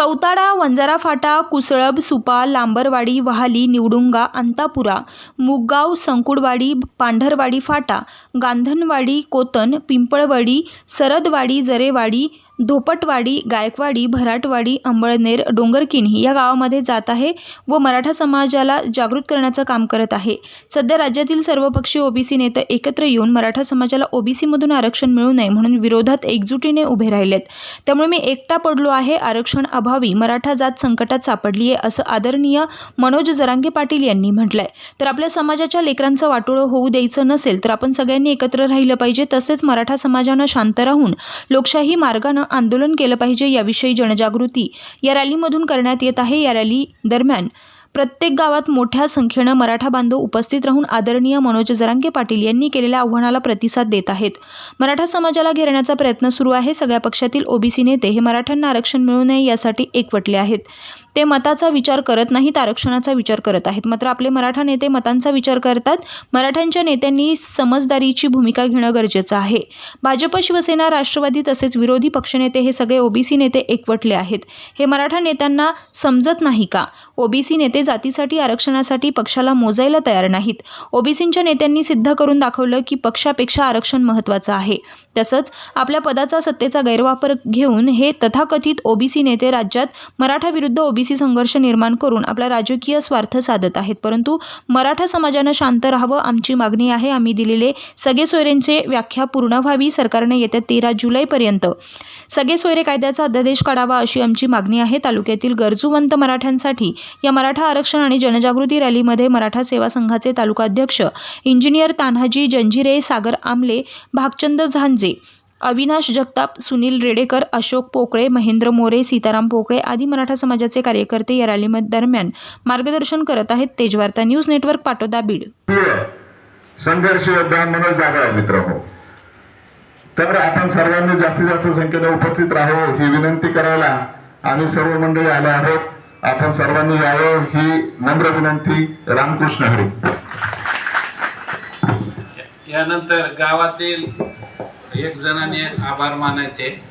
सौताडा वंजारा फाटा कुसळब सुपा लांबरवाडी वहाली निवडुंगा अंतापुरा मुगगाव संकुडवाडी पांढरवाडी फाटा गांधनवाडी कोतन पिंपळवाडी सरदवाडी जरेवाडी धोपटवाडी गायकवाडी भराटवाडी अंबळनेर डोंगरकिन्ही या गावामध्ये जात आहे व मराठा समाजाला जागृत करण्याचं काम करत आहे. सध्या राज्यातील सर्वपक्षीय ओबीसी नेते एकत्र येऊन मराठा समाजाला ओबीसीमधून आरक्षण मिळू नये म्हणून विरोधात एकजुटीने उभे राहिलेत. त्यामुळे मी एकटा पडलो आहे आरक्षण अभावी मराठा जात संकटात सापडली आहे असं आदरणीय मनोज जरांगे पाटील यांनी म्हटलंय. तर आपल्या समाजाच्या लेकरांचं वाटोळं होऊ द्यायचं नसेल तर आपण सगळ्यांनी एकत्र राहिलं पाहिजे तसेच मराठा समाजानं शांत राहून लोकशाही मार्गानं आंदोलन केलं पाहिजे याविषयी जनजागृती या रॅलीमधून करण्यात येत आहे. या रॅली दरम्यान प्रत्येक गावात मोठ्या संख्येनं मराठा बांधव उपस्थित राहून आदरणीय मनोज जरांगे पाटील यांनी केलेल्या आव्हानाला प्रतिसाद देत आहेत. मराठा समाजाला घेरण्याचा प्रयत्न सुरू आहे. सगळ्या पक्षातील ओबीसी नेते हे मराठ्यांना आरक्षण मिळू नये यासाठी एकवटले आहेत. ते मताचा विचार करत नाहीत आरक्षणाचा विचार करत आहेत. मात्र आपले मराठा नेते मतांचा विचार करतात. मराठ्यांच्या नेत्यांनी समजदारीची भूमिका घेणं गरजेचं आहे. भाजप शिवसेना राष्ट्रवादी तसेच विरोधी पक्षनेते हे सगळे ओबीसी नेते एकवटले आहेत. हे मराठा नेत्यांना समजत नाही का? ओबीसी नेते जातीसाठी आरक्षणासाठी पक्षाला मोजायला तयार नाहीत. ओबीसींच्या नेत्यांनी सिद्ध करून दाखवलं की पक्षापेक्षा आरक्षण महत्वाचं आहे. तसंच आपल्या पदाचा सत्तेचा गैरवापर घेऊन हे तथाकथित ओबीसी नेते राज्यात मराठा विरुद्ध ओबीसी संघर्ष निर्माण करून आपला राजकीय स्वार्थ साधत आहेत. परंतु मराठा समाजानं शांत राहावं आमची मागणी आहे. आम्ही दिलेले सगळे सोयरेंचे व्याख्या पूर्ण व्हावी. सरकारने येत्या तेरा जुलैपर्यंत सगळे सोयरे कायद्याचा अध्यादेश काढावा अशी आमची मागणी आहे. तालुक्यातील गरजूवंत मराठ्यांसाठी या मराठा आरक्षण आणि जनजागृती रॅलीमध्ये मराठा सेवा संघाचे तालुका अध्यक्ष इंजिनियर तान्हाजी जंजिरे सागर आमले भागचंद झांजे अविनाश जगताप सुनील रेडेकर अशोक पोकळे महेंद्र मोरे सीताराम पोकळे आदी मराठा समाजाचे कार्यकर्ते या रॅली दरम्यान मार्गदर्शन करत आहेत तेजवार्ता न्यूज नेटवर्क पाटोदा बीड. संघर्ष योद्धा मनोज दादा मित्र हो तर आपण सर्वांनी जास्तीत जास्त संख्येने उपस्थित राहावं ही विनंती करायला आम्ही सर्व मंडळी आलो आहोत. आपण सर्वांनी यावं ही नम्र विनंती. रामकृष्ण हरी. यानंतर गावातील एक जणाने आभार मानायचे.